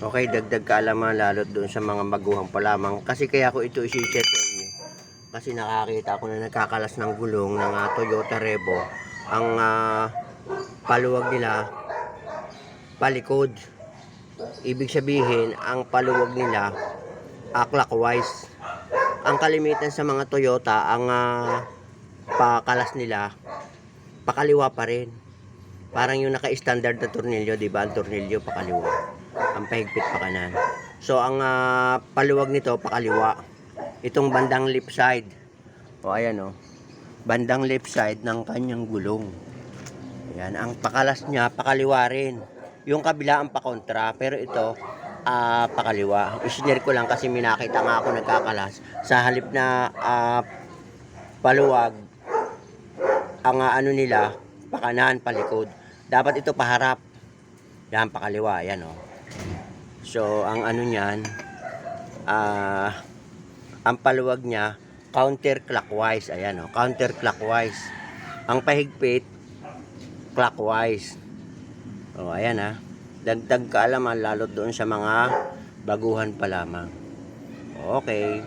Okay, dagdag kaalaman lalo doon sa mga maguhang pa lamang. Kasi kaya ko ito isi-share sa inyo. Kasi nakakita ako na nagkakalas ng gulong ng ah, Toyota Revo. Ang ah, paluwag nila palikod. Ibig sabihin, ang paluwag nila ah, clockwise. Ang kalimitan sa mga Toyota, ang ah, pakalas nila pakaliwa pa rin. Parang yung naka-standard na tornilyo, di ba? Ang tornilyo pakaliwa. Ang pahigpit pa kanan. So, ang ah, paluwag nito pakaliwa. Itong bandang left side. O, ayan o. Bandang left side ng kanyang gulong. Ayan, ang pakalas niya pakaliwa rin. Yung kabila ang pakontra, pero ito ah pakaliwa. Isinare ko lang kasi minakita nga ako nagkakalas. Sa halip na ah, paluwag, ang ah, ano nila, pakanan, palikod. Dapat ito paharap. Yan, pakaliwa. Yan, oh. So, ang ano niyan, ah, ang paluwag niya, counterclockwise. Ayan, oh. Counterclockwise. Ang pahigpit, clockwise. Oh, ayan, ah. Dagdag kaalaman, lalo doon sa mga baguhan pa lamang. Okay.